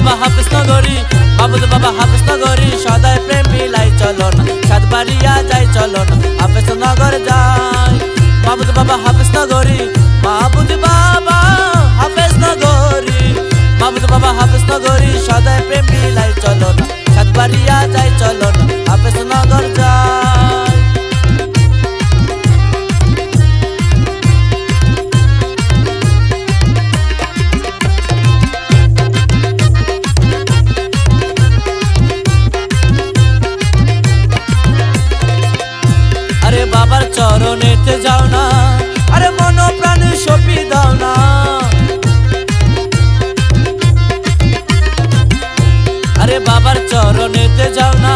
বাবা হাফেজ নগরী বাবুদ বাবা হাফেজ নগরী সদায় প্রেম মিলাই চলো না, সাত বাড়িয়া যাই চলো চরণেতে যাও না, আরে মন প্রাণ সপি দাও না। আরে বাবার চরণেতে যাও না,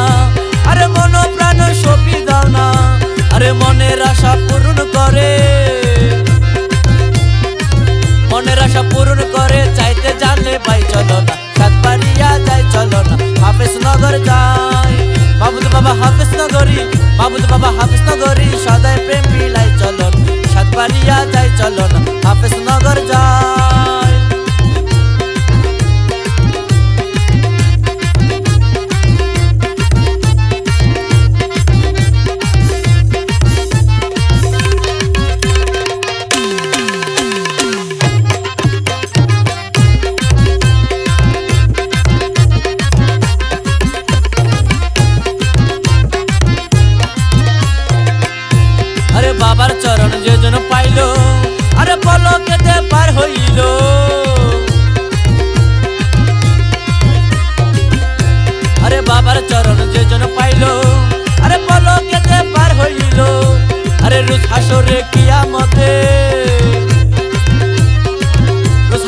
আরে মন প্রাণ সপি দাও না, আরে মনের আশা পূরণ করে। মনের আশা পূরণ করে, চাইতে জানলে ভাই চলো না, সাতবাড়িয়া যাই চলো না, হাফেজ নগর যাই। মাহমুদ বাবা হাফেজ নগরী মাহমুদ বাবা হাফেজ নগরী বাবার চরণ যে জন পাইলো। আরে বলো কেতে পার হইল। আরে বাবার চরণ যে জন পাইলো। আরে বলো কেতে পার হইল। আরে রুজ হাসরে কিয়ামতে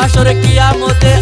হাসরে কিয়ামতে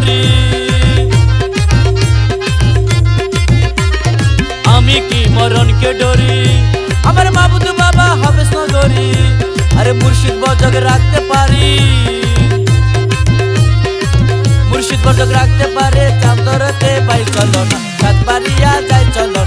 নগরী আমি কি মরণকে ডরি? আমার মাহবুদ বাবা হবে নগরী আরে মুর্শিদ বজক রাখতে পারি। মুর্শিদ বজক রাখতে পারে চাঁদরতে বাই চলো না সাত বাড়িয়া যাই, চলো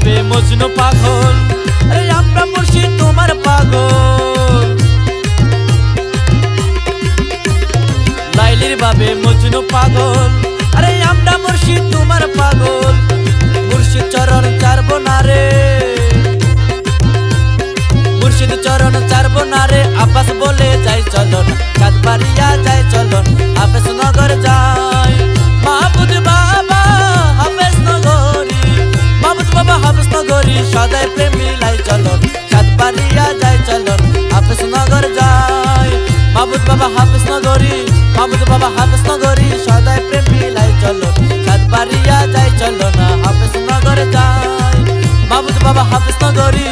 বাবে মজনু পাগল। আরে আমরা মুর্শিদ তোমার পাগল। লাইলির বাবে মজনু পাগল। আরে আমরা মুর্শিদ তোমার পাগল। নগরী, সদাই প্রেম মিলাই চলন। কাজ বাড়িয়া যাই চলন, হাফেজ নগর যাই। মাবুদ বাবা হাফেজ নগরী মাবুদ বাবা হাফেজ নগরী, সদাই প্রেম মিলাই চলন। কাজ বাড়িয়া যাই চলন, হাফেজ নগর যাই। মাবুদ বাবা হাফেজ নগরী